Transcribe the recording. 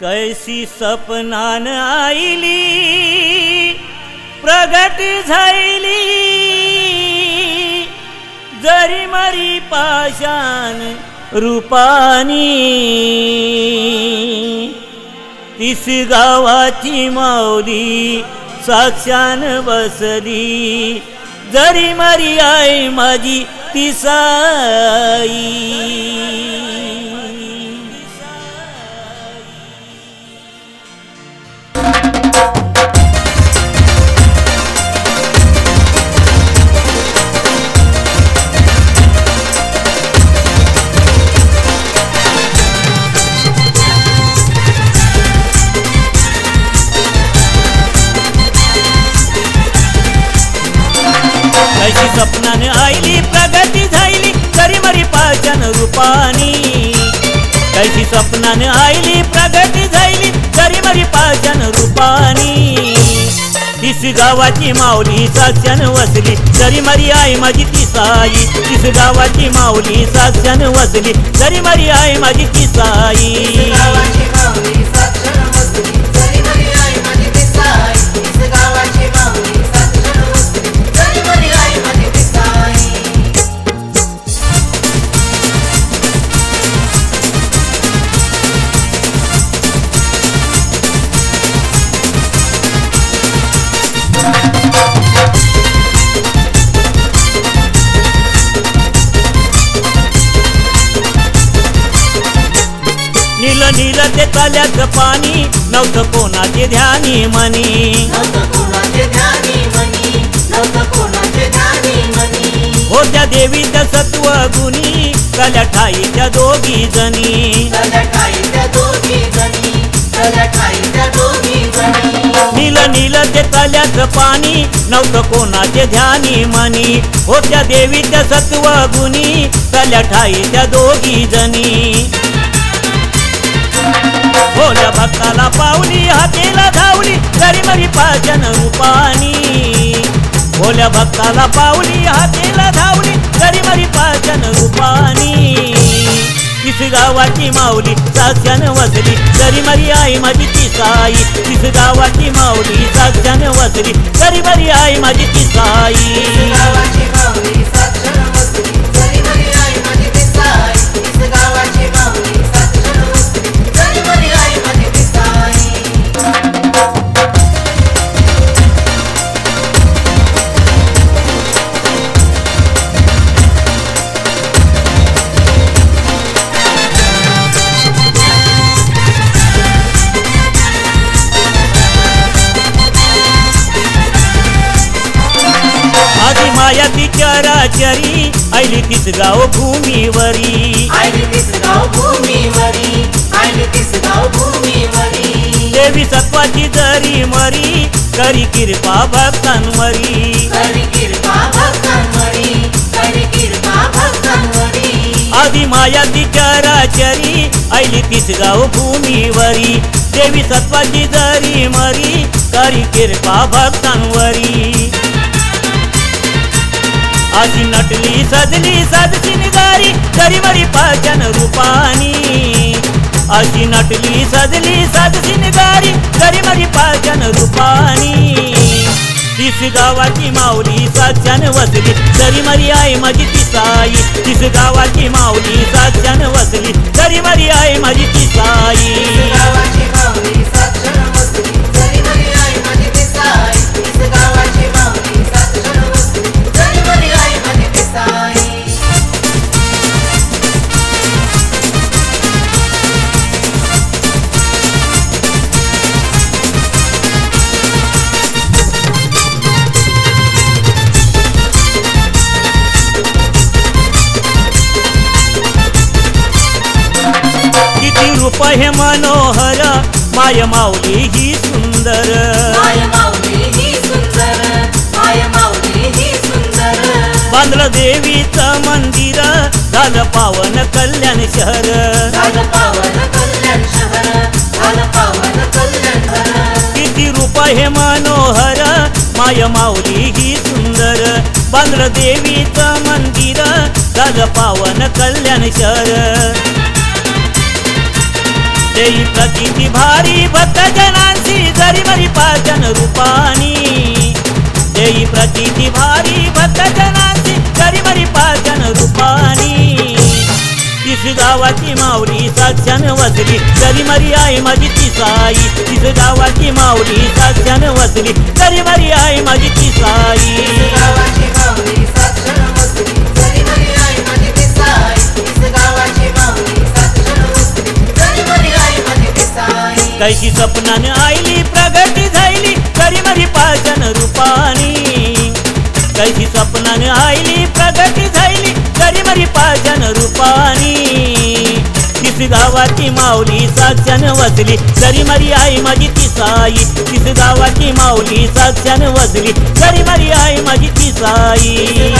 कैसी सपनान आईली प्रगट झाली जरी मरी पाशान रूपानी. तीस गावाची माऊली साक्षान बसली जरी मरी आई माझी तिसाई. पाणी. रूपानी कैसी स्वप्नाने आईली प्रगती झाईली तरी मरी पाचन रूपानी. तीस गावाची माऊली साक्षान वसली तरी मरी आई माझी तिसाई तीस गावाची माऊली साक्षान वसली तरी मरी आई माझी ती साई चाल्याचं पाणी नव्हतं कोणाचे ध्यानी मनी होत्या देवीच्या सत्व गुणी कल्या ठाईच्या दोघी जणी. नील नील ते चाल्याचं पाणी नव्हतं कोणाचे ध्यानी मनी होत्या देवीच्या सत्व गुणी कल्या ठाईच्या दोघी जणी. भोल्या भक्ताला पावली हातेला धावली तरी मरी पाचन रूपानी. भोल्या भक्ताला पावली हातेला धावली तरी मरी पाचन रूपानी. तीस गावाची माऊली साक्षान वसली तरी मरी आई माझी तिसाई तीस गावाची माऊली साक्षान वसली तरी मरी आई माझी ती साई. माया गाव भूमीवरी. आईली तीस गाव भूमीवरी. देवी सत्वाची जरी मरी करी कृपा भक्तांवरी. आधी माया चराचरी ऐली तीस गाव भूमीवरी. देवी सत्वाची जरी मरी करी कृपा भक्तांवरी. अशी नटली सजली सजची निगारी तरी पाचन रूपानी. अशी नटली सजली सजची निगारी तरी मरी पाचन रूपानी. तीस गावाची माऊली साक्षान वसली तरी मरी आई माझी तिसाई तीस गावाची माऊली साक्षान वसली तरी मरी आई माझी हे मनोहर. माय माऊली ही सुंदर. ही ही बांधलं देवीचं मंदिर. झालं पावन कल्याण शहर. किती रूप हे मनोहर. माय माऊली ही सुंदर. बांधलं देवीचं मंदिर. झालं पावन कल्याण शहर. देई प्रचिती भारी, भक्त जनांसी जरी मरी पाचन रूपानी देई प्रचिती भारी, भक्त जनांसी जरी मरी पाचन रूपानी तीस गावाची माऊली साक्षान वसली तरी मरी आई माझी ती साई तीस गावाची माऊली साक्षान वसली तरी मरी आई माझी कैशी स्वप्नान आईली प्रगती झाली तरी मरी पाचन रूपानी. कैशी स्वप्नान आईली प्रगती झाली तरी मरी पाचन रूपानी. तिस गावाची माऊली साक्षान वसली तरी मरी आई माझी ती साई. तीस गावाची माऊली साक्षान वसली तरी मरी आई माझी ती साई.